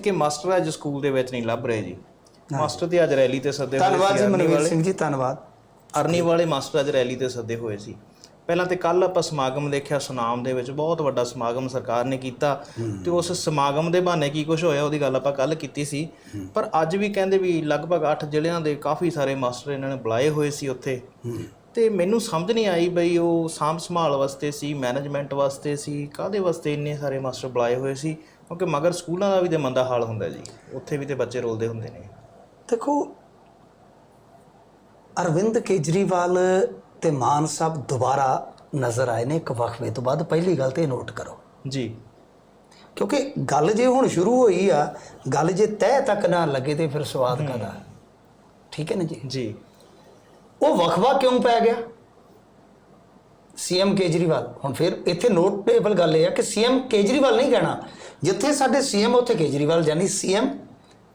ਕਿ ਮਾਸਟਰ ਅੱਜ ਸਕੂਲ ਦੇ ਵਿੱਚ ਨਹੀਂ ਲੱਭ ਰਹੇ ਜੀ। ਮਾਸਟਰ ਤੇ ਅੱਜ ਰੈਲੀ ਤੇ ਸੱਦੇ ਹੋਏ ਧੰਨਵਾਦ ਜੀ ਮਨਵੀਰ ਸਿੰਘ ਜੀ ਧੰਨਵਾਦ। ਅਰਨੀ ਵਾਲੇ ਮਾਸਟਰ ਅੱਜ ਰੈਲੀ ਤੇ ਸੱਦੇ ਹੋਏ ਸੀ। ਪਹਿਲਾਂ ਤੇ ਕੱਲ ਆਪਾਂ ਸਮਾਗਮ ਦੇਖਿਆ ਸੁਨਾਮ ਦੇ ਵਿੱਚ ਬਹੁਤ ਵੱਡਾ ਸਮਾਗਮ ਸਰਕਾਰ ਨੇ ਕੀਤਾ। ਤੇ ਉਸ ਸਮਾਗਮ ਦੇ ਬਹਾਨੇ ਕੀ ਕੁਝ ਹੋਇਆ ਉਹਦੀ ਗੱਲ ਆਪਾਂ ਕੱਲ ਕੀਤੀ ਸੀ। ਪਰ ਅੱਜ ਵੀ ਕਹਿੰਦੇ ਵੀ ਲਗਭਗ 8 ਜ਼ਿਲ੍ਹਿਆਂ ਦੇ ਕਾਫੀ ਸਾਰੇ ਮਾਸਟਰ ਇਹਨਾਂ ਨੇ ਬੁਲਾਏ ਹੋਏ ਸੀ ਉੱਥੇ। ਤੇ ਮੈਨੂੰ ਸਮਝ ਨਹੀਂ ਆਈ ਬਈ ਉਹ ਸਾਂਭ ਸੰਭਾਲ ਵਾਸਤੇ ਸੀ ਮੈਨੇਜਮੈਂਟ ਵਾਸਤੇ ਸੀ ਕਾਦੇ ਵਾਸਤੇ ਇੰਨੇ ਸਾਰੇ ਮਾਸਟਰ ਬੁਲਾਏ ਹੋਏ ਸੀ? ਕਿਉਂਕਿ ਮਗਰ ਸਕੂਲਾਂ ਦਾ ਵੀ ਤੇ ਮੰਦਾ ਹਾਲ ਹੁੰਦਾ ਜੀ। ਉੱਥੇ ਵੀ ਤੇ ਬੱਚੇ ਰੋਲਦੇ ਹੁੰਦੇ ਨੇ। ਦੇਖੋ ਅਰਵਿੰਦ ਕੇਜਰੀਵਾਲ ਤੇ ਮਾਨ ਸਾਹਿਬ ਦੁਬਾਰਾ ਨਜ਼ਰ ਆਏ ਨੇ ਇੱਕ ਵਕਫੇ ਤੋਂ ਬਾਅਦ। ਪਹਿਲੀ ਗੱਲ ਤੇ ਨੋਟ ਕਰੋ। ਜੀ। ਕਿਉਂਕਿ ਗੱਲ ਜੇ ਹੁਣ ਸ਼ੁਰੂ ਹੋਈ ਆ ਗੱਲ ਜੇ ਤਹਿ ਤੱਕ ਨਾ ਲੱਗੇ ਤੇ ਫਿਰ ਸਵਾਦ ਕਾਦਾ ਠੀਕ ਹੈ ਨਾ ਜੀ? ਜੀ। ਉਹ ਵਕਫਾ ਕਿਉਂ ਪੈ ਗਿਆ? ਸੀਐਮ ਕੇਜਰੀਵਾਲ। ਹੁਣ ਫਿਰ ਇੱਥੇ ਨੋਟੇਬਲ ਗੱਲ ਇਹ ਆ ਕਿ ਸੀਐਮ ਕੇਜਰੀਵਾਲ ਨਹੀਂ ਕਹਿਣਾ। ਜਿੱਥੇ ਸਾਡੇ ਸੀਐਮ ਉੱਥੇ ਕੇਜਰੀਵਾਲ ਯਾਨੀ ਸੀਐਮ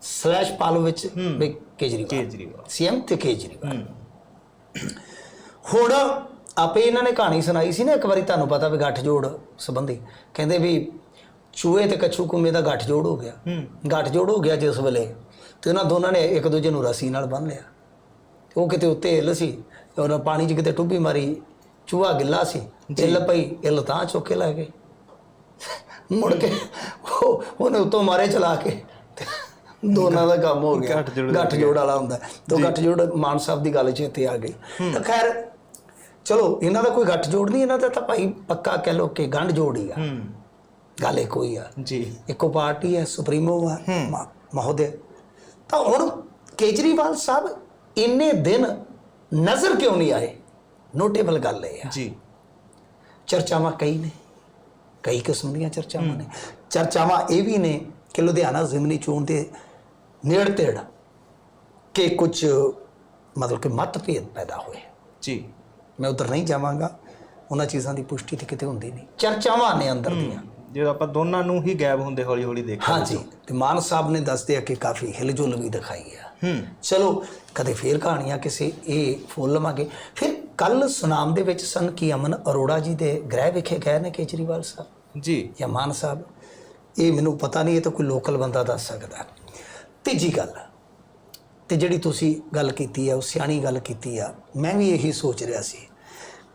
ਸਲੈਸ਼ ਪਾਲੋ ਵਿੱਚ ਵੀ ਕੇਜਰੀਵਾਲ। ਕੇਜਰੀਵਾਲ। ਸੀਐਮ ਤੇ ਕੇਜਰੀਵਾਲ। ਹੁਣ ਆਪੇ ਇਹਨਾਂ ਨੇ ਕਹਾਣੀ ਸੁਣਾਈ ਸੀ ਨਾ ਇੱਕ ਵਾਰੀ ਤੁਹਾਨੂੰ ਪਤਾ ਵੀ ਗੱਠਜੋੜ ਸੰਬੰਧੀ। ਕਹਿੰਦੇ ਵੀ ਚੂਹੇ ਤੇ ਕੱਛੂ ਕੁੰਮੇ ਦਾ ਗੱਠਜੋੜ ਹੋ ਗਿਆ। ਗੱਠਜੋੜ ਹੋ ਗਿਆ ਜਿਸ ਵੇਲੇ। ਤੇ ਉਹਨਾਂ ਦੋਨਾਂ ਨੇ ਇੱਕ ਦੂਜੇ ਨੂੰ ਰੱਸੀ ਨਾਲ ਬੰਨ ਲਿਆ। ਉਹ ਕਿਤੇ ਉੱਤੇ ਹਿੱਲ ਸੀ ਉਹਨਾਂ ਪਾਣੀ 'ਚ ਕਿਤੇ ਟੁੱਬੀ ਮਾਰੀ। ਚੂਹਾ ਗਿੱਲਾ ਸੀ। ਹਿੱਲ ਪਈ ਹਿੱਲ ਤਾਂ ਚੁੱਕ ਲੈ ਗਏ। ਮੁੜ ਕੇ ਉਹ ਉਹਨੇ ਉੱਤੋਂ ਮਾਰੇ ਚਲਾ ਕੇ। ਦੋਨਾਂ ਦਾ ਕੰਮ ਹੋ ਗਿਆ। ਗੱਠ ਜੋੜ ਵਾਲਾ ਹੁੰਦਾ। ਤੋਂ ਗੱਠ ਜੋੜ ਮਾਨ ਸਾਹਿਬ ਦੀ ਗੱਲ 'ਚ ਇੱਥੇ ਆ ਗਈ। ਤਾਂ ਖੈਰ ਚਲੋ ਇਹਨਾਂ ਦਾ ਕੋਈ ਗੱਠ ਜੋੜ ਨਹੀਂ ਇਹਨਾਂ ਦਾ ਤਾਂ ਭਾਈ ਪੱਕਾ ਕਹਿ ਲੋ ਕਿ ਗੰਢ ਜੋੜ ਹੀ ਆ। ਹੂੰ। ਗੱਲ ਇੱਕੋ ਹੀ ਆ। ਜੀ। ਇੱਕੋ ਪਾਰਟੀ ਹੈ ਸੁਪਰੀਮੋ ਆ ਮਹੋਦਯ ਤਾਂ ਹੁਣ ਕੇਜਰੀਵਾਲ ਸਾਹਿਬ ਇੰਨੇ ਦਿਨ ਨਜ਼ਰ ਕਿਉਂ ਨਹੀਂ ਆਏ? ਨੋਟੇਬਲ ਗੱਲ ਆ। ਜੀ। ਚਰਚਾਵਾਂ ਕਈ ਨੇ। ਕਈ ਕਿਸਮ ਦੀਆਂ ਚਰਚਾਵਾਂ ਨੇ। ਚਰਚਾਵਾਂ ਇਹ ਵੀ ਨੇ ਕਿ ਲੁਧਿਆਣਾ ਜ਼ਿਮਨੀ ਚੋਣ ਦੇ ਨੇੜ ਤੇੜ ਕਿ ਕੁਝ ਮਤਲਬ ਕਿ ਮਤਭੇਦ ਪੈਦਾ ਹੋਏ। ਜੀ। ਮੈਂ ਉਧਰ ਨਹੀਂ ਜਾਵਾਂਗਾ। ਉਹਨਾਂ ਚੀਜ਼ਾਂ ਦੀ ਪੁਸ਼ਟੀ ਤੇ ਕਿਤੇ ਹੁੰਦੀ ਨਹੀਂ। ਚਰਚਾਵਾਂ ਨੇ ਅੰਦਰ ਦੀਆਂ। ਜੇ ਆਪਾਂ ਦੋਨਾਂ ਨੂੰ ਹੀ ਗਾਇਬ ਹੁੰਦੇ ਹੌਲੀ ਹੌਲੀ ਦੇਖਾਂ ਹਾਂਜੀ। ਤੇ। ਮਾਨ ਸਾਹਿਬ ਨੇ ਦੱਸਦੇ ਆ ਕਿ ਕਾਫੀ ਹਿਲਜੁਲ ਵੀ ਦਿਖਾਈ ਆ। ਹੂੰ। ਚਲੋ ਕਦੇ ਫੇਰ ਕਹਾਣੀਆਂ ਕਿਸੇ ਇਹ ਫੋਲ ਲਵਾਂਗੇ। ਫਿਰ ਕੱਲ ਸੁਨਾਮ ਦੇ ਵਿੱਚ ਸਨ ਕੀ ਅਮਨ ਅਰੋੜਾ ਜੀ ਦੇ ਗ੍ਰਹਿ ਵਿਖੇ ਗਏ ਨੇ ਕੇਜਰੀਵਾਲ ਸਾਹਿਬ। ਜੀ। ਜਾਂ ਮਾਨ ਸਾਹਿਬ ਇਹ ਮੈਨੂੰ ਪਤਾ ਨਹੀਂ ਇਹ ਤਾਂ ਕੋਈ ਲੋਕਲ ਬੰਦਾ ਦੱਸ ਸਕਦਾ। ਤੀਜੀ ਗੱਲ ਤੇ ਜਿਹੜੀ ਤੁਸੀਂ ਗੱਲ ਕੀਤੀ ਆ ਉਹ ਸਿਆਣੀ ਗੱਲ ਕੀਤੀ ਆ ਮੈਂ ਵੀ ਇਹੀ ਸੋਚ ਰਿਹਾ ਸੀ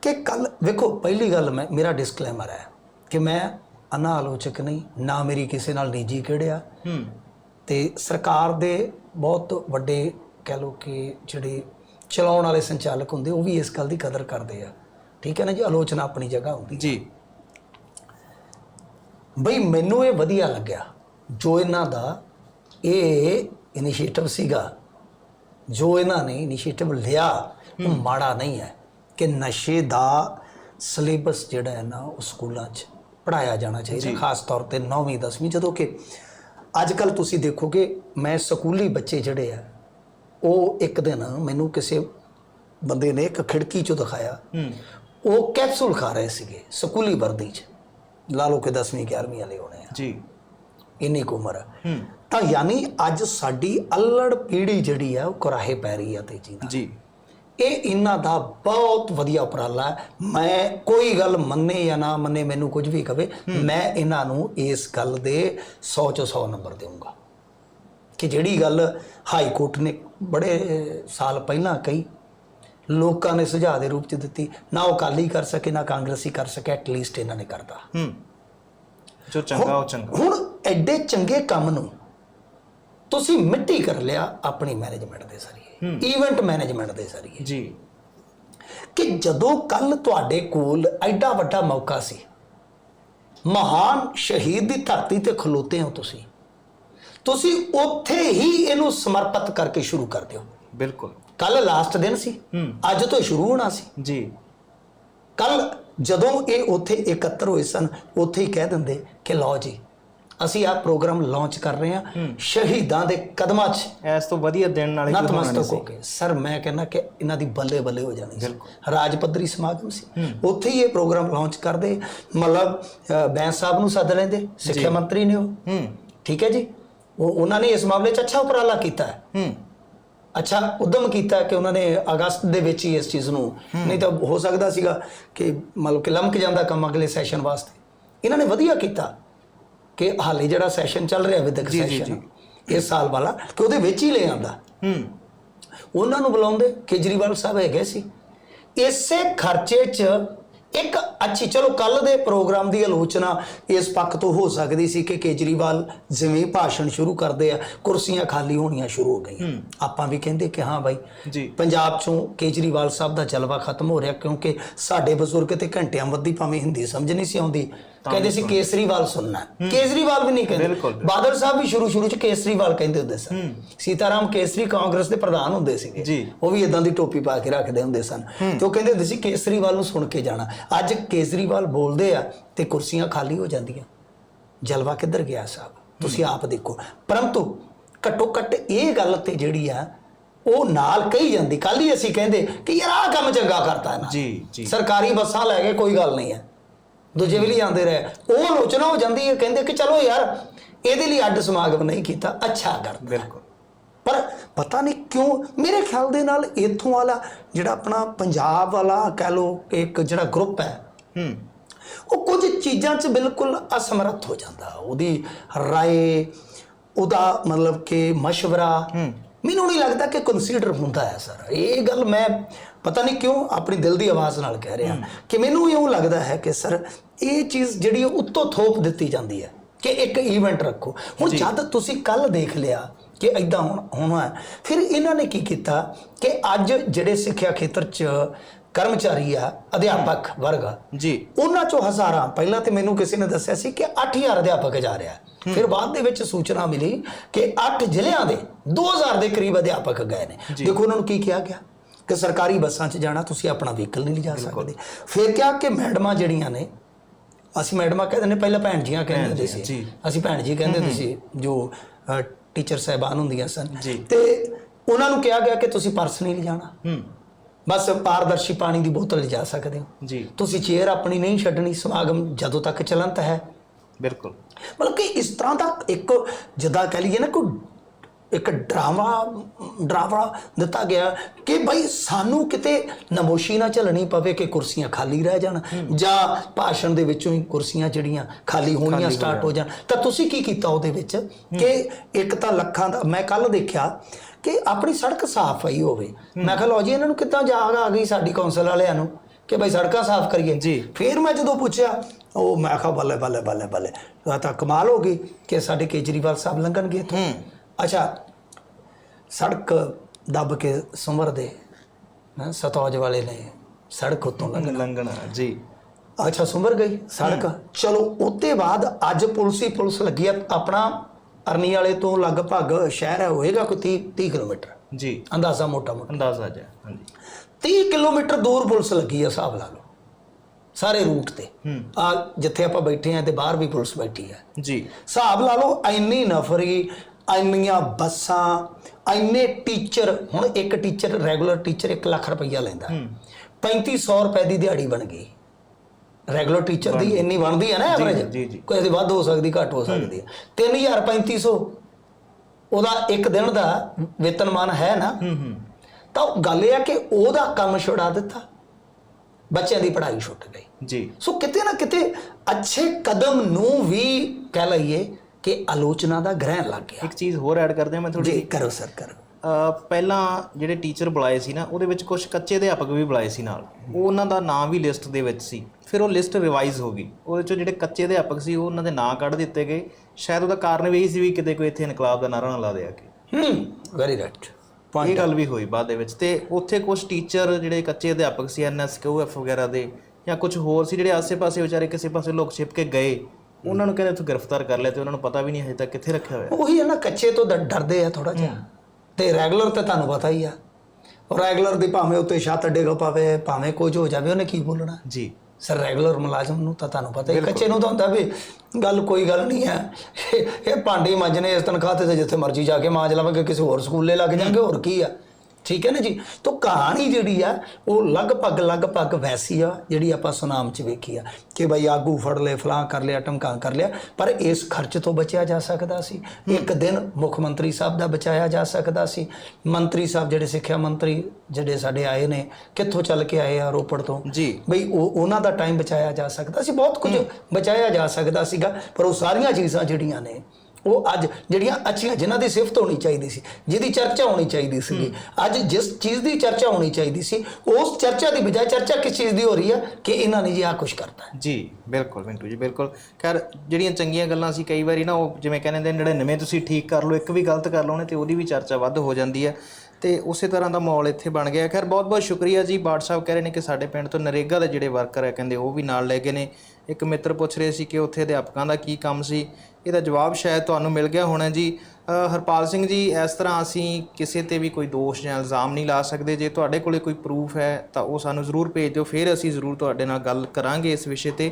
ਕਿ ਕੱਲ ਵੇਖੋ ਪਹਿਲੀ ਗੱਲ ਮੈਂ ਮੇਰਾ ਡਿਸਕਲੇਮਰ ਹੈ ਕਿ ਮੈਂ ਅਨਾ ਆਲੋਚਕ ਨਹੀਂ ਨਾ ਮੇਰੀ ਕਿਸੇ ਨਾਲ ਨਿੱਜੀ ਕਿਹੜਿਆ ਹੂੰ। ਤੇ ਸਰਕਾਰ ਦੇ ਬਹੁਤ ਵੱਡੇ ਕਹਿ ਲੋ ਕਿ ਜਿਹੜੇ ਚਲਾਉਣ ਵਾਲੇ ਸੰਚਾਲਕ ਹੁੰਦੇ ਉਹ ਵੀ ਇਸ ਗੱਲ ਦੀ ਕਦਰ ਕਰਦੇ ਆ। ਠੀਕ ਹੈ ਨਾ ਜੀ? ਆਲੋਚਨਾ ਆਪਣੀ ਜਗ੍ਹਾ ਹੁੰਦੀ ਜੀ। ਬਈ ਮੈਨੂੰ ਇਹ ਵਧੀਆ ਲੱਗਿਆ ਜੋ ਇਹਨਾਂ ਦਾ ਇਹ ਇਨੀਸ਼ੀਏਟਿਵ ਸੀਗਾ ਜੋ ਇਹਨਾਂ ਨੇ ਇਨੀਸ਼ੀਏਟਿਵ ਲਿਆ ਉਹ ਮਾੜਾ ਨਹੀਂ ਹੈ ਕਿ ਨਸ਼ੇ ਦਾ ਸਿਲੇਬਸ ਜਿਹੜਾ ਹੈ ਨਾ ਉਹ ਸਕੂਲਾਂ 'ਚ ਪੜਾਇਆ ਜਾਣਾ ਚਾਹੀਦਾ ਖਾਸ ਤੌਰ ਤੇ 9ਵੀਂ 10ਵੀਂ ਜਦੋਂ ਕਿ ਅੱਜ ਕੱਲ ਤੁਸੀਂ ਦੇਖੋਗੇ ਮੈਂ ਸਕੂਲੀ ਬੱਚੇ ਜਿਹੜੇ ਆ ਉਹ ਇੱਕ ਦਿਨ ਮੈਨੂੰ ਕਿਸੇ ਬੰਦੇ ਨੇ ਇੱਕ ਖਿੜਕੀ 'ਚੋਂ ਦਿਖਾਇਆ। ਉਹ ਕੈਪਸੂਲ ਖਾ ਰਹੇ ਸੀਗੇ ਸਕੂਲੀ ਵਰਦੀ 'ਚ। ਲਾ ਲਓ ਕਿ 10ਵੀਂ 11ਵੀਂ ਵਾਲੇ ਹੋਣੇ ਆ। ਜੀ। ਇੰਨੀ ਕੁ ਉਮਰ। ਹੂੰ। ਤਾਂ ਯਾਨੀ ਅੱਜ ਸਾਡੀ ਅਲੜ ਪੀੜ੍ਹੀ ਜਿਹੜੀ ਆ ਉਹ ਕੁਰਾਹੇ ਪੈ ਰਹੀ ਆ ਤੇਜ਼ੀ ਨਾਲ। ਜੀ। ਇਹ ਇਹਨਾਂ ਦਾ ਬਹੁਤ ਵਧੀਆ ਉਪਰਾਲਾ ਹੈ। ਮੈਂ ਕੋਈ ਗੱਲ ਮੰਨੇ ਜਾਂ ਨਾ ਮੰਨੇ ਮੈਨੂੰ ਕੁਝ ਵੀ ਕਵੇ ਮੈਂ ਇਹਨਾਂ ਨੂੰ ਇਸ ਗੱਲ ਦੇ 100 ਚੋਂ 100 ਨੰਬਰ ਦੇਵਾਂਗਾ ਕਿ ਜਿਹੜੀ ਗੱਲ ਹਾਈ ਕੋਰਟ ਨੇ ਬੜੇ ਸਾਲ ਪਹਿਲਾਂ ਕਹੀ ਲੋਕਾਂ ਨੇ ਸੁਝਾਅ ਦੇ ਰੂਪ ਚ ਦਿੱਤੀ ਨਾ ਉਹ ਅਕਾਲੀ ਕਰ ਸਕੇ ਨਾ ਕਾਂਗਰਸੀ ਕਰ ਸਕੇ ਐਟਲੀਸਟ ਇਹਨਾਂ ਨੇ ਕਰਤਾ। ਹੂੰ। ਜੋ ਚੰਗਾ ਉਹ ਚੰਗਾ। ਹੁਣ ਐਡੇ ਚੰਗੇ ਕੰਮ ਨੂੰ ਤੁਸੀਂ ਮਿੱਟੀ ਕਰ ਲਿਆ ਆਪਣੀ ਮੈਨੇਜਮੈਂਟ ਦੇ ਜ਼ਰੀਏ ਇਵੈਂਟ ਮੈਨੇਜਮੈਂਟ ਦੇ ਜ਼ਰੀਏ। ਜੀ। ਕਿ ਜਦੋਂ ਕੱਲ ਤੁਹਾਡੇ ਕੋਲ ਐਡਾ ਵੱਡਾ ਮੌਕਾ ਸੀ ਮਹਾਨ ਸ਼ਹੀਦ ਦੀ ਧਰਤੀ ਤੇ ਖਲੋਤੇ ਹੋ ਤੁਸੀਂ ਤੁਸੀਂ ਉੱਥੇ ਹੀ ਇਹਨੂੰ ਸਮਰਪਿਤ ਕਰਕੇ ਸ਼ੁਰੂ ਕਰ ਦਿਓ। ਬਿਲਕੁਲ। ਕੱਲ ਲਾਸਟ ਦਿਨ ਸੀ। ਹੂੰ। ਅੱਜ ਤੋਂ ਸ਼ੁਰੂ ਹੋਣਾ ਸੀ। ਜੀ। ਕੱਲ ਜਦੋਂ ਇਹ ਉੱਥੇ ਇਕੱਤਰ ਹੋਏ ਸਨ ਉੱਥੇ ਹੀ ਕਹਿ ਦਿੰਦੇ ਕਿ ਲਓ ਜੀ ਅਸੀਂ ਆਹ ਪ੍ਰੋਗਰਾਮ ਲਾਂਚ ਕਰ ਰਹੇ ਹਾਂ। ਸ਼ਹੀਦਾਂ ਦੇ ਕਦਮਾਂ 'ਚ। ਇਸ ਤੋਂ ਵਧੀਆ ਦਿਨ ਨਾਲੇ ਨਹੀਂ ਨਤਮਸਤਕ ਹੋ ਕੇ। ਸਰ ਮੈਂ ਕਹਿੰਦਾ ਕਿ ਇਹਨਾਂ ਦੀ ਬੱਲੇ ਬੱਲੇ ਹੋ ਜਾਣੀ ਸੀ। ਰਾਜ ਪੱਧਰੀ ਸਮਾਗਮ ਸੀ। ਉੱਥੇ ਹੀ ਇਹ ਪ੍ਰੋਗਰਾਮ ਲਾਂਚ ਕਰਦੇ। ਮਤਲਬ ਬੈਂਸ ਸਾਹਿਬ ਨੂੰ ਸੱਦ ਲੈਂਦੇ। ਸਿੱਖਿਆ ਮੰਤਰੀ ਨੇ ਉਹ। ਹੂੰ। ਠੀਕ ਹੈ ਜੀ। ਉਹ ਉਹਨਾਂ ਨੇ ਇਸ ਮਾਮਲੇ 'ਚ ਅੱਛਾ ਉਪਰਾਲਾ ਕੀਤਾ ਹੈ। ਹੂੰ। ਅੱਛਾ ਉਦਮ ਕੀਤਾ ਕਿ ਉਹਨਾਂ ਨੇ ਅਗਸਤ ਦੇ ਵਿੱਚ ਹੀ ਇਸ ਚੀਜ਼ ਨੂੰ ਨਹੀਂ ਤਾਂ ਹੋ ਸਕਦਾ ਸੀਗਾ ਕਿ ਮਤਲਬ ਕਿ ਲੰਮਕ ਜਾਂਦਾ ਕੰਮ ਅਗਲੇ ਸੈਸ਼ਨ ਵਾਸਤੇ। ਇਹਨਾਂ ਨੇ ਵਧੀਆ ਕੀਤਾ ਕਿ ਹਾਲੇ ਜਿਹੜਾ ਸੈਸ਼ਨ ਚੱਲ ਰਿਹਾ ਵਿਦਿਅਕ ਸੈਸ਼ਨ ਇਸ ਸਾਲ ਵਾਲਾ ਕਿ ਉਹਦੇ ਵਿੱਚ ਹੀ ਲੈ ਆਂਦਾ ਹੂੰ। ਉਹਨਾਂ ਨੂੰ ਬੁਲਾਉਂਦੇ ਕੇਜਰੀਵਾਲ ਸਾਹਿਬ ਹੈਗੇ ਸੀ। ਇਸੇ ਖਰਚੇ 'ਚ ਇੱਕ ਅੱਛੀ ਚਲੋ ਕੱਲ ਦੇ ਪ੍ਰੋਗਰਾਮ ਦੀ ਆਲੋਚਨਾ ਇਸ ਪੱਖ ਤੋਂ ਹੋ ਸਕਦੀ ਸੀ ਕਿ ਕੇਜਰੀਵਾਲ ਜਿਵੇਂ ਭਾਸ਼ਣ ਸ਼ੁਰੂ ਕਰਦੇ ਆ ਕੁਰਸੀਆਂ ਖਾਲੀ ਹੋਣੀਆਂ ਸ਼ੁਰੂ ਹੋ ਗਈਆਂ। ਆਪਾਂ ਵੀ ਕਹਿੰਦੇ ਕਿ ਹਾਂ ਬਾਈ ਜੀ। ਪੰਜਾਬ ਚੋਂ ਕੇਜਰੀਵਾਲ ਸਾਹਿਬ ਦਾ ਜਲਵਾ ਖਤਮ ਹੋ ਰਿਹਾ ਕਿਉਂਕਿ ਸਾਡੇ ਬਜ਼ੁਰਗ ਤੇ ਘੰਟਿਆਂ ਵੱਧੀ ਭਾਵੇਂ ਹਿੰਦੀ ਸਮਝ ਨਹੀਂ ਸੀ ਆਉਂਦੀ। ਕਹਿੰਦੇ ਸੀ ਕੇਸਰੀਵਾਲ ਸੁਣਨਾ। ਹੈ। ਕੇਜਰੀਵਾਲ ਵੀ ਨਹੀਂ ਕਹਿੰਦੇ। ਬਾਦਲ ਸਾਹਿਬ ਵੀ ਸ਼ੁਰੂ ਸ਼ੁਰੂ ਚ ਕੇਸਰੀਵਾਲ ਕਹਿੰਦੇ ਹੁੰਦੇ ਸਨ। ਸੀਤਾਰਾਮ ਕੇਸਰੀ ਕਾਂਗਰਸ ਦੇ ਪ੍ਰਧਾਨ ਹੁੰਦੇ ਸੀਗੇ। ਜੀ। ਉਹ ਵੀ ਇਦਾਂ ਦੀ ਟੋਪੀ ਪਾ ਕੇ ਰੱਖਦੇ ਹੁੰਦੇ ਸਨ। ਤੇ ਉਹ ਕਹਿੰਦੇ ਹੁੰਦੇ ਸੀ ਕੇਸਰੀਵਾਲ ਨੂੰ ਸੁਣ ਕੇ ਜਾਣਾ। ਅੱਜ ਕੇਸਰੀਵਾਲ ਬੋਲਦੇ ਆ ਤੇ ਕੁਰਸੀਆਂ ਖਾਲੀ ਹੋ ਜਾਂਦੀਆਂ। ਜਲਵਾ ਕਿੱਧਰ ਗਿਆ ਸਾਹਿਬ? ਤੁਸੀਂ ਆਪ ਦੇਖੋ। ਪਰੰਤੂ ਘੱਟੋ ਘੱਟ ਇਹ ਗੱਲ ਤੇ ਜਿਹੜੀ ਆ ਉਹ ਨਾਲ ਕਹੀ ਜਾਂਦੀ। ਕੱਲ ਹੀ ਅਸੀਂ ਕਹਿੰਦੇ ਕਿ ਯਾਰ ਆਹ ਕੰਮ ਚੰਗਾ ਕਰਤਾ ਨਾ। ਜੀ ਜੀ। ਸਰਕਾਰੀ ਬੱਸਾਂ ਲੈ ਕੇ ਕੋਈ ਗੱਲ ਨਹੀਂ ਹੈ। ਦੂਜੇ ਵੀ ਲਈ ਆਉਂਦੇ ਰਹੇ ਉਹ ਆਲੋਚਨਾ ਹੋ ਜਾਂਦੀ ਹੈ ਕਹਿੰਦੇ ਕਿ ਚਲੋ ਯਾਰ ਇਹਦੇ ਲਈ ਅੱਡ ਸਮਾਗਮ ਨਹੀਂ ਕੀਤਾ ਅੱਛਾ ਕਰਤਾ ਬਿਲਕੁਲ ਪਰ ਪਤਾ ਨਹੀਂ ਕਿਉਂ ਮੇਰੇ ਖਿਆਲ ਦੇ ਨਾਲ ਇਥੋਂ ਵਾਲਾ ਜਿਹੜਾ ਆਪਣਾ ਪੰਜਾਬ ਵਾਲਾ ਕਹਿ ਲੋ ਇੱਕ ਜਿਹੜਾ ਗਰੁੱਪ ਹੈ ਹੂੰ ਉਹ ਕੁਝ ਚੀਜ਼ਾਂ 'ਚ ਬਿਲਕੁਲ ਅਸਮਰੱਥ ਹੋ ਜਾਂਦਾ ਉਹਦੀ ਰਾਏ ਉਹਦਾ ਮਤਲਬ ਕਿ مشورہ ਮੈਨੂੰ ਨਹੀਂ ਲੱਗਦਾ ਕਿ ਕੰਸੀਡਰ ਹੁੰਦਾ ਹੈ ਸਰ ਇਹ ਗੱਲ ਮੈਂ ਪਤਾ ਨਹੀਂ ਕਿਉਂ ਆਪਣੀ ਦਿਲ ਦੀ ਆਵਾਜ਼ ਨਾਲ ਕਹਿ ਰਿਹਾ। ਕਿ ਮੈਨੂੰ ਇਉਂ ਲੱਗਦਾ ਹੈ ਕਿ ਸਰ ਇਹ ਚੀਜ਼ ਜਿਹੜੀ ਉੱਤੋਂ ਥੋਪ ਦਿੱਤੀ ਜਾਂਦੀ ਹੈ ਕਿ ਇੱਕ ਇਵੈਂਟ ਰੱਖੋ। ਹੁਣ ਜਦ ਤੁਸੀਂ ਕੱਲ ਦੇਖ ਲਿਆ ਕਿ ਐਦਾਂ ਹੁਣ ਹੋਣਾ ਹੈ ਫਿਰ ਇਹਨਾਂ ਨੇ ਕੀ ਕੀਤਾ ਕਿ ਅੱਜ ਜਿਹੜੇ ਸਿੱਖਿਆ ਖੇਤਰ 'ਚ ਕਰਮਚਾਰੀ ਆ ਅਧਿਆਪਕ ਵਰਗ। ਆ ਜੀ। ਉਹਨਾਂ ਚੋਂ ਹਜ਼ਾਰਾਂ ਪਹਿਲਾਂ ਤੇ ਮੈਨੂੰ ਕਿਸੇ ਨੇ ਦੱਸਿਆ ਸੀ ਕਿ 8000 ਅਧਿਆਪਕ ਜਾ ਰਿਹਾ। ਹੈ। ਫਿਰ ਬਾਅਦ ਦੇ ਵਿੱਚ ਸੂਚਨਾ ਮਿਲੀ ਕਿ 8 ਜ਼ਿਲ੍ਹਿਆਂ ਦੇ 2000 ਦੇ ਕਰੀਬ ਅਧਿਆਪਕ ਗਏ ਨੇ। ਦੇਖੋ ਉਹਨਾਂ ਨੂੰ ਕੀ ਕਿਹਾ ਗਿਆ? ਕਿ ਸਰਕਾਰੀ ਬੱਸਾਂ 'ਚ ਜਾਣਾ ਤੁਸੀਂ ਆਪਣਾ ਵਹੀਕਲ ਨਹੀਂ ਲਿਜਾ ਸਕਦੇ। ਫਿਰ ਕਿਹਾ ਕਿ ਮੈਡਮਾਂ ਜਿਹੜੀਆਂ ਨੇ ਅਸੀਂ ਮੈਡਮਾਂ ਕਹਿੰਦੇ ਨੇ ਪਹਿਲਾਂ ਭੈਣ ਜੀਆਂ ਕਹਿੰਦੇ ਹੁੰਦੇ ਸੀ। ਜੀ। ਅਸੀਂ ਭੈਣ ਜੀ ਕਹਿੰਦੇ ਹੁੰਦੇ ਸੀ ਜੋ ਟੀਚਰ ਸਹਿਬਾਨ ਹੁੰਦੀਆਂ ਸਨ। ਤੇ ਉਹਨਾਂ ਨੂੰ ਕਿਹਾ ਗਿਆ ਕਿ ਤੁਸੀਂ ਪਰਸ ਨਹੀਂ ਲਿਜਾਣਾ। ਹੂੰ। ਬਸ ਪਾਰਦਰਸ਼ੀ ਪਾਣੀ ਦੀ ਬੋਤਲ ਲਿਜਾ ਸਕਦੇ ਹੋ। ਜੀ। ਤੁਸੀਂ ਚੇਅਰ ਆਪਣੀ ਨਹੀਂ ਛੱਡਣੀ ਸਮਾਗਮ ਜਦੋਂ ਤੱਕ ਚੱਲੰਤ ਹੈ। ਬਿਲਕੁਲ। ਮਤਲਬ ਕਿ ਇਸ ਤਰ੍ਹਾਂ ਦਾ ਇੱਕ ਜਿੱਦਾਂ ਕਹ ਲਈਏ ਨਾ ਕੋਈ ਇੱਕ ਡਰਾਮਾ ਡਰਾਵਾ ਦਿੱਤਾ ਗਿਆ ਕਿ ਭਾਈ ਸਾਨੂੰ ਕਿਤੇ ਨਮੋਸ਼ੀ ਨਾ ਝੱਲਣੀ ਪਵੇ ਕਿ ਕੁਰਸੀਆਂ ਖਾਲੀ ਰਹਿ ਜਾਣ ਜਾਂ ਭਾਸ਼ਣ ਦੇ ਵਿੱਚੋਂ ਹੀ ਕੁਰਸੀਆਂ ਜਿਹੜੀਆਂ ਖਾਲੀ ਹੋਣੀਆਂ ਸਟਾਰਟ ਹੋ ਜਾਣ। ਤਾਂ ਤੁਸੀਂ ਕੀ ਕੀਤਾ ਉਹਦੇ ਵਿੱਚ? ਕਿ ਇੱਕ ਤਾਂ ਲੱਖਾਂ ਦਾ ਮੈਂ ਕੱਲ ਦੇਖਿਆ ਕਿ ਆਪਣੀ ਸੜਕ ਸਾਫ਼ ਆਈ ਹੋਵੇ। ਮੈਂ ਕਿਹਾ ਲਓ ਜੀ ਇਹਨਾਂ ਨੂੰ ਕਿੱਦਾਂ ਜਾਗ ਆ ਗਈ ਸਾਡੀ ਕੌਂਸਲ ਵਾਲਿਆਂ ਨੂੰ ਕਿ ਭਾਈ ਸੜਕਾਂ ਸਾਫ਼ ਕਰੀਏ। ਜੀ। ਫਿਰ ਮੈਂ ਜਦੋਂ ਪੁੱਛਿਆ ਉਹ ਮੈਂ ਕਿਹਾ ਬੱਲੇ ਬੱਲੇ ਬੱਲੇ ਬੱਲੇ। ਤਾਂ ਕਮਾਲ ਹੋ ਗਈ ਕਿ ਸਾਡੇ ਕੇਜਰੀਵਾਲ ਸਾਹਿਬ ਲੰਘਣਗੇ ਇੱਥੋਂ। ਹੂੰ। ਅੱਛਾ ਸੜਕ ਦੱਬ ਕੇ ਸੁਮਰ ਦੇ ਹੈਂ, ਸਤੌਜ ਵਾਲੇ ਨੇ ਸੜਕ ਉਤੋਂ ਲੰਘ ਲੰਗਣਾ ਜੀ। ਅੱਛਾ ਸੁਮਰ ਗਈ ਸੜਕ। ਚਲੋ ਉਹਦੇ ਬਾਅਦ ਅੱਜ ਪੁਲਿਸ ਹੀ ਪੁਲਿਸ ਲੱਗੀ ਆ ਆਪਣਾ ਅਰਨੀ ਵਾਲੇ ਤੋਂ ਲਗਭਗ ਸ਼ਹਿਰ ਹੈ ਹੋਏਗਾ ਕੋਈ 30 30 ਕਿਲੋਮੀਟਰ। ਜੀ। ਅੰਦਾਜ਼ਾ ਮੋਟਾ ਮੋਟਾ। ਅੰਦਾਜ਼ਾ ਜਾ ਹਾਂਜੀ। 30 ਕਿਲੋਮੀਟਰ ਦੂਰ ਪੁਲਿਸ ਲੱਗੀ ਆ ਹਿਸਾਬ ਲਾ ਲਓ। ਸਾਰੇ ਰੂਟ ਤੇ। ਹੂੰ। ਆ ਜਿੱਥੇ ਆਪਾਂ ਬੈਠੇ ਆ ਤੇ ਬਾਹਰ ਵੀ ਪੁਲਿਸ ਬੈਠੀ ਹੈ ਜੀ। ਹਿਸਾਬ ਲਾ ਲਓ ਇੰਨੀ ਨਫਰੀ ਇੰਨੀਆਂ ਬੱਸਾਂ ਇੰਨੇ ਟੀਚਰ। ਹੁਣ ਇੱਕ ਟੀਚਰ ਰੈਗੂਲਰ ਟੀਚਰ 1 ਲੱਖ ਰੁਪਈਆ ਲੈਂਦਾ। 3500 ਰੁਪਏ ਦੀ ਦਿਹਾੜੀ ਬਣ ਗਈ। ਰੈਗੂਲਰ ਟੀਚਰ ਦੀ ਇੰਨੀ ਬਣਦੀ ਹੈ ਨਾ ਐਵਰੇਜ। ਕੋਈ ਇਹਦੀ ਵੱਧ ਹੋ ਸਕਦੀ ਘੱਟ ਹੋ ਸਕਦੀ ਹੈ। 3000 3500 ਉਹਦਾ ਇੱਕ ਦਿਨ ਦਾ ਵੇਤਨਮਾਨ ਹੈ ਨਾ? ਤਾਂ ਗੱਲ ਇਹ ਆ ਕਿ ਉਹਦਾ ਕੰਮ ਛੁਡਾ ਦਿੱਤਾ। ਬੱਚਿਆਂ ਦੀ ਪੜ੍ਹਾਈ ਛੁੱਟ ਗਈ। ਜੀ। ਸੋ ਕਿਤੇ ਨਾ ਕਿਤੇ ਅੱਛੇ ਕਦਮ ਨੂੰ ਵੀ ਕਹਿ ਲਈਏ ਕਿ ਆਲੋਚਨਾ ਦਾ ਗ੍ਰਹਿਣ ਲੱਗ ਗਿਆ। ਇੱਕ ਚੀਜ਼ ਹੋਰ ਐਡ ਕਰਦੇ ਹਾਂ ਮੈਂ ਥੋੜੀ ਜੀ ਕਰੋ ਸਰ ਕਰੋ। ਪਹਿਲਾਂ ਜਿਹੜੇ ਟੀਚਰ ਬੁਲਾਏ ਸੀ ਨਾ ਉਹਦੇ ਵਿੱਚ ਕੁਝ ਕੱਚੇ ਅਧਿਆਪਕ ਵੀ ਬੁਲਾਏ ਸੀ ਨਾਲ। ਉਹ ਉਹਨਾਂ ਦਾ ਨਾਮ ਵੀ ਲਿਸਟ ਦੇ ਵਿੱਚ ਸੀ। ਫਿਰ ਉਹ ਲਿਸਟ ਰਿਵਾਈਜ਼ ਹੋ ਗਈ। ਉਹਦੇ ਚੋਂ ਜਿਹੜੇ ਕੱਚੇ ਅਧਿਆਪਕ ਸੀ ਉਹ ਉਹਨਾਂ ਦੇ ਨਾਂ ਕੱਢ ਦਿੱਤੇ ਗਏ। ਸ਼ਾਇਦ ਉਹਦਾ ਕਾਰਨ ਵੀ ਇਹੀ ਸੀ ਵੀ ਕਿਤੇ ਕੋਈ ਇੱਥੇ ਇਨਕਲਾਬ ਦਾ ਨਾਰਾ ਨਾ ਲਾ ਦੇ ਆ ਕੇ। ਹੂੰ ਵੈਰੀ ਰਾਈਟ ਇਹ ਗੱਲ ਵੀ ਹੋਈ ਬਾਅਦ ਦੇ ਵਿੱਚ। ਤੇ ਉੱਥੇ ਕੁਝ ਟੀਚਰ ਜਿਹੜੇ ਕੱਚੇ ਅਧਿਆਪਕ ਸੀ ਐਨਐਸਕਿਊਐਫ ਵਗੈਰਾ ਦੇ ਜਾਂ ਕੁਝ ਹੋਰ ਸੀ ਜਿਹੜੇ ਆਸੇ-ਪਾਸੇ ਵਿਚਾਰੇ ਕਿਸੇ ਪਾਸੇ ਲੁਕ ਛਿਪ ਕੇ ਗਏ ਉਹਨਾਂ ਨੂੰ ਕਹਿੰਦੇ ਇੱਥੋਂ ਗ੍ਰਿਫਤਾਰ ਕਰ ਲਿਆ ਤੇ ਉਹਨਾਂ ਨੂੰ ਪਤਾ ਵੀ ਨਹੀਂ ਹਜੇ ਤੱਕ ਕਿੱਥੇ ਰੱਖਿਆ ਹੋਇਆ। ਉਹੀ ਹੈ ਨਾ ਕੱਚੇ ਤੋਂ ਡਰਦੇ ਆ ਥੋੜਾ ਜਿਹਾ। ਤੇ ਰੈਗੂਲਰ ਤੇ ਤੁਹਾਨੂੰ ਪਤਾ ਹੀ ਆ। ਰੈਗੂਲਰ ਦੀ ਭਾਵੇਂ ਉੱਤੇ ਛੱਤ ਡਿੱਗ ਪਵੇ ਭਾਵੇਂ ਕੁਝ ਹੋ ਜਾਵੇ ਉਹਨੇ ਕੀ ਬੋਲਣਾ? ਜੀ। ਸਰ ਰੈਗੂਲਰ ਮੁਲਾਜ਼ਮ ਨੂੰ ਤਾਂ ਤੁਹਾਨੂੰ ਪਤਾ ਹੀ ਕੱਚੇ ਨੂੰ ਤਾਂ ਹੁੰਦਾ ਵੀ ਗੱਲ ਕੋਈ ਗੱਲ ਨਹੀਂ ਹੈ। ਇਹ- ਇਹ ਭਾਂਡੇ ਮਾਂਜਣੇ, ਇਸ ਤਨਖਾਹ ਤੇ ਜਿੱਥੇ ਮਰਜ਼ੀ ਜਾ ਕੇ ਮਾਂਜ ਲਵਾਂਗੇ, ਕਿਸੇ ਹੋਰ ਸਕੂਲੇ ਲੱਗ ਜਾਣਗੇ ਹੋਰ ਕੀ ਆ ਠੀਕ ਹੈ ਨਾ ਜੀ? ਤਾਂ ਕਹਾਣੀ ਜਿਹੜੀ ਆ ਉਹ ਲਗਭਗ ਲਗਭਗ ਵੈਸੀ ਆ ਜਿਹੜੀ ਆਪਾਂ ਸੁਨਾਮ ਚ ਵੇਖੀ ਆ ਕਿ ਬਈ ਆਗੂ ਫੜ ਲੈ ਫਲਾਂ ਕਰ ਲਿਆ ਟਮਕਾਂ ਕਰ ਲਿਆ ਪਰ ਇਸ ਖਰਚ ਤੋਂ ਬਚਿਆ ਜਾ ਸਕਦਾ ਸੀ। ਇੱਕ ਦਿਨ ਮੁੱਖ ਮੰਤਰੀ ਸਾਹਿਬ ਦਾ ਬਚਾਇਆ ਜਾ ਸਕਦਾ ਸੀ। ਮੰਤਰੀ ਸਾਹਿਬ ਜਿਹੜੇ ਸਿੱਖਿਆ ਮੰਤਰੀ ਜਿਹੜੇ ਸਾਡੇ ਆਏ ਨੇ ਕਿੱਥੋਂ ਚੱਲ ਕੇ ਆਏ ਆ ਰੋਪੜ ਤੋਂ? ਜੀ। ਬਈ ਉਹ ਉਹਨਾਂ ਦਾ ਟਾਈਮ ਬਚਾਇਆ ਜਾ ਸਕਦਾ ਸੀ। ਬਹੁਤ ਕੁਝ ਬਚਾਇਆ ਜਾ ਸਕਦਾ ਸੀਗਾ ਪਰ ਉਹ ਸਾਰੀਆਂ ਚੀਜ਼ਾਂ ਜਿਹੜੀਆਂ ਨੇ ਉਹ ਅੱਜ ਜਿਹੜੀਆਂ ਅੱਛੀਆਂ ਜਿਨ੍ਹਾਂ ਦੀ ਸਿਫਤ ਹੋਣੀ ਚਾਹੀਦੀ ਸੀ ਜਿਹਦੀ ਚਰਚਾ ਹੋਣੀ ਚਾਹੀਦੀ ਸੀ ਅੱਜ ਜਿਸ ਚੀਜ਼ ਦੀ ਚਰਚਾ ਹੋਣੀ ਚਾਹੀਦੀ ਸੀ ਉਸ ਚਰਚਾ ਦੀ ਬਜਾਏ ਚਰਚਾ ਕਿਸ ਚੀਜ਼ ਦੀ ਹੋ ਰਹੀ ਹੈ ਕਿ ਇਹਨਾਂ ਨੇ ਜੀ ਆ ਕੁਝ ਕਰਤਾ। ਜੀ ਬਿਲਕੁਲ ਮਿੰਟੂ ਜੀ ਬਿਲਕੁਲ। ਖੈਰ ਜਿਹੜੀਆਂ ਚੰਗੀਆਂ ਗੱਲਾਂ ਸੀ ਕਈ ਵਾਰੀ ਨਾ ਉਹ ਜਿਵੇਂ ਕਹਿੰਦੇ ਨੇ 99 ਤੁਸੀਂ ਠੀਕ ਕਰ ਲਓ ਇੱਕ ਵੀ ਗਲਤ ਕਰ ਲਓ ਨੇ ਤੇ ਉਹਦੀ ਵੀ ਚਰਚਾ ਵੱਧ ਹੋ ਜਾਂਦੀ ਹੈ ਤੇ ਉਸੇ ਤਰ੍ਹਾਂ ਦਾ ਮਾਹੌਲ ਇੱਥੇ ਬਣ ਗਿਆ। ਖੈਰ ਬਹੁਤ ਬਹੁਤ ਸ਼ੁਕਰੀਆ ਜੀ। ਬਾਟ ਸਾਹਿਬ ਕਹਿ ਰਹੇ ਨੇ ਕਿ ਸਾਡੇ ਪਿੰਡ ਤੋਂ ਨਰੇਗਾ ਦੇ ਜਿਹੜੇ ਵਰਕਰ ਹੈ ਕਹਿੰਦੇ ਉਹ ਵੀ ਨਾਲ ਲੈ ਗਏ ਨੇ। ਇੱਕ ਮਿੱਤਰ ਪੁੱਛ ਰਹੇ ਸੀ ਕਿ ਉੱਥੇ ਅਧਿਆਪਕਾਂ ਦਾ ਕੀ ਕੰਮ ਸੀ ਇਹਦਾ ਜਵਾਬ ਸ਼ਾਇਦ ਤੁਹਾਨੂੰ ਮਿਲ ਗਿਆ ਹੋਣਾ ਜੀ। ਹਰਪਾਲ ਸਿੰਘ ਜੀ, ਇਸ ਤਰ੍ਹਾਂ ਅਸੀਂ ਕਿਸੇ ਤੇ ਵੀ ਕੋਈ ਦੋਸ਼ ਜਾਂ ਇਲਜ਼ਾਮ ਨਹੀਂ ਲਾ ਸਕਦੇ। ਜੇ ਤੁਹਾਡੇ ਕੋਲੇ ਕੋਈ ਪ੍ਰੂਫ ਹੈ, ਤਾਂ ਉਹ ਸਾਨੂੰ ਜ਼ਰੂਰ ਭੇਜ ਦਿਓ। ਫਿਰ ਅਸੀਂ ਜ਼ਰੂਰ ਤੁਹਾਡੇ ਨਾਲ ਗੱਲ ਕਰਾਂਗੇ ਇਸ ਵਿਸ਼ੇ ਤੇ।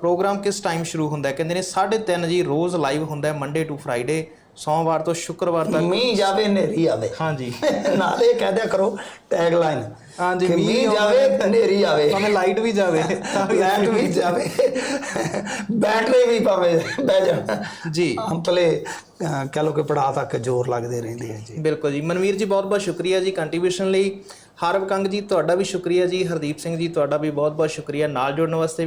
ਪ੍ਰੋਗਰਾਮ ਕਿਸ ਟਾਈਮ ਸ਼ੁਰੂ ਹੁੰਦਾ ਹੈ? ਕਹਿੰਦੇ ਨੇ 3:30 ਜੀ ਰੋਜ਼ ਲਾਈਵ ਹੁੰਦਾ ਹੈ ਮੰਡੇ ਟੂ ਫਰਾਈਡੇ ਸੋਮਵਾਰ ਤੋਂ ਸ਼ੁੱਕਰਵਾਰ ਤੱਕ। ਮੀਂਹ ਜਾਵੇ ਹਨੇਰੀ ਆਵੇ। ਹਾਂਜੀ। ਨਾਲੇ ਕਹਿ ਦਿਆ ਕਰੋ ਟੈਗ ਲਾਈਨ ਹਾਂਜੀ, ਮੀਂਹ ਜਾਵੇ ਹਨੇਰੀ ਆਵੇ। ਭਾਵੇਂ ਲਾਈਟ ਵੀ ਜਾਵੇ। ਤਾਂ ਵੀ ਜਾਵੇ। ਬੈਟਰੀ ਵੀ ਭਾਵੇਂ ਬਹਿ ਜਾਣ। ਜੀ। ਅੰਤਲੇ ਕਹਿ ਲੋ ਕਿ ਪੜਾ ਤੱਕ ਜ਼ੋਰ ਲੱਗਦੇ ਰਹਿੰਦੇ ਆ ਜੀ। ਬਿਲਕੁਲ ਜੀ। ਮਨਵੀਰ ਜੀ ਬਹੁਤ ਬਹੁਤ ਸ਼ੁਕਰੀਆ ਜੀ ਕੰਟਰੀਬਿਊਸ਼ਨ ਲਈ। ਹਰਵ ਕੰਗ ਜੀ ਤੁਹਾਡਾ ਵੀ ਸ਼ੁਕਰੀਆ ਜੀ। ਹਰਦੀਪ ਸਿੰਘ ਜੀ ਤੁਹਾਡਾ ਵੀ ਬਹੁਤ ਬਹੁਤ ਸ਼ੁਕਰੀਆ। ਨਾਲ ਜੁੜਨ ਵਾਸਤੇ ਵੀ